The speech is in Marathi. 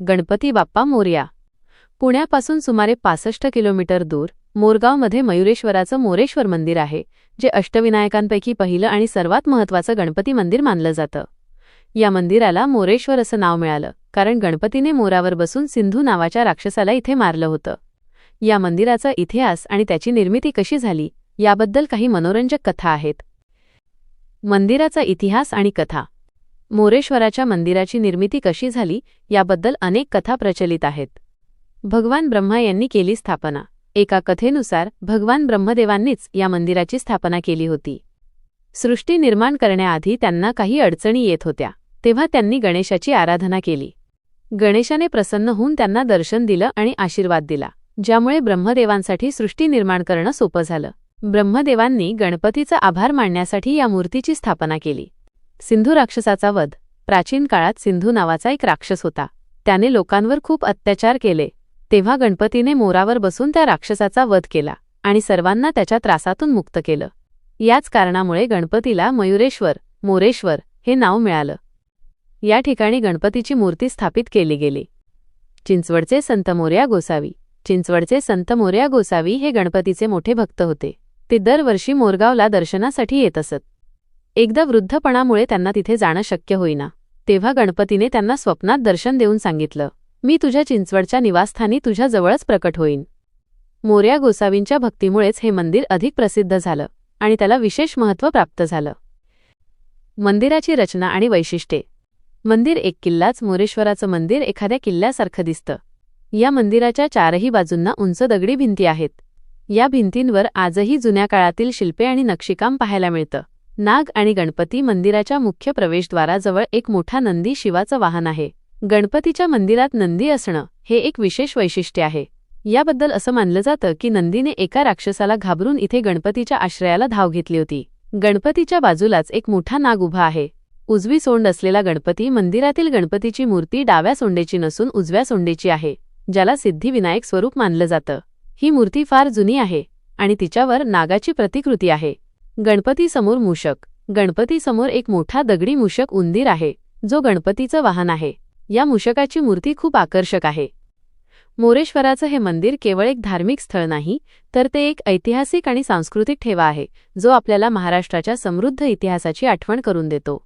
गणपती बाप्पा मोर्या. पुण्यापासून सुमारे पासष्ट किलोमीटर दूर मोरगावमध्ये मयुरेश्वराचं मोरेश्वर मंदिर आहे जे अष्टविनायकांपैकी पहिलं आणि सर्वात महत्त्वाचं गणपती मंदिर मानलं जातं. या मंदिराला मोरेश्वर असं नाव मिळालं कारण गणपतीने मोरावर बसून सिंधू नावाच्या राक्षसाला इथे मारलं होतं. या मंदिराचा इतिहास आणि त्याची निर्मिती कशी झाली याबद्दल काही मनोरंजक कथा आहेत. मंदिराचा इतिहास आणि कथा. मोरेश्वराच्या मंदिराची निर्मिती कशी झाली याबद्दल अनेक कथा प्रचलित आहेत. भगवान ब्रह्मा यांनी केली स्थापना. एका कथेनुसार भगवान ब्रह्मदेवांनीच या मंदिराची स्थापना केली होती. सृष्टी निर्माण करण्याआधी त्यांना काही अडचणी येत होत्या तेव्हा त्यांनी गणेशाची आराधना केली. गणेशाने प्रसन्न होऊन त्यांना दर्शन दिलं आणि आशीर्वाद दिला ज्यामुळे ब्रह्मदेवांसाठी सृष्टी निर्माण करणं सोपं झालं. ब्रह्मदेवांनी गणपतीचा आभार मानण्यासाठी या मूर्तीची स्थापना केली. सिंधू राक्षसाचा वध. प्राचीन काळात सिंधू नावाचा एक राक्षस होता. त्याने लोकांवर खूप अत्याचार केले. तेव्हा गणपतीने मोरावर बसून त्या राक्षसाचा वध केला आणि सर्वांना त्याच्या त्रासातून मुक्त केलं. याच कारणामुळे गणपतीला मयुरेश्वर मोरेश्वर हे नाव मिळालं. या ठिकाणी गणपतीची मूर्ती स्थापित केली गेली. चिंचवडचे संत मोर्या गोसावी. चिंचवडचे संत मोर्या गोसावी हे गणपतीचे मोठे भक्त होते. ते दरवर्षी मोरगावला दर्शनासाठी येत असत. एकदा वृद्धपणामुळे त्यांना तिथे जाणं शक्य होईना. तेव्हा गणपतीने त्यांना स्वप्नात दर्शन देऊन सांगितलं मी तुझ्या चिंचवडच्या निवासस्थानी तुझ्या जवळच प्रकट होईन. मोर्या गोसावींच्या भक्तीमुळेच हे मंदिर अधिक प्रसिद्ध झालं आणि त्याला विशेष महत्त्व प्राप्त झालं. मंदिराची रचना आणि वैशिष्ट्ये. मंदिर एक किल्लाच मोरेश्वराचं मंदिर एखाद्या किल्ल्यासारखं दिसतं. या मंदिराच्या चारही बाजूंना उंच दगडी भिंती आहेत. या भिंतींवर आजही जुन्या काळातील शिल्पे आणि नक्षीकाम पाहायला मिळतं. नाग आणि गणपती मंदिराच्या मुख्य प्रवेशद्वाराजवळ एक मोठा नंदी शिवाचं वाहन आहे. गणपतीच्या मंदिरात नंदी असणं हे एक विशेष वैशिष्ट्य आहे. याबद्दल असं मानलं जातं की नंदीने एका राक्षसाला घाबरून इथे गणपतीच्या आश्रयाला धाव घेतली होती. गणपतीच्या बाजूलाच एक मोठा नाग उभा आहे. उजवी सोंड असलेला गणपती मंदिरातील गणपतीची मूर्ती डाव्या सोंडेची नसून उजव्या सोंडेची आहे ज्याला सिद्धिविनायक स्वरूप मानलं जातं. ही मूर्ती फार जुनी आहे आणि तिच्यावर नागाची प्रतिकृती आहे. गणपतीसमोर मूषक. गणपतीसमोर एक मोठा दगडी मूषक उंदीर आहे जो गणपतीचं वाहन आहे. या मूषकाची मूर्ती खूप आकर्षक आहे. मोरेश्वराचं हे मंदिर केवळ एक धार्मिक स्थळ नाही तर ते एक ऐतिहासिक आणि सांस्कृतिक ठेवा आहे जो आपल्याला महाराष्ट्राच्या समृद्ध इतिहासाची आठवण करून देतो.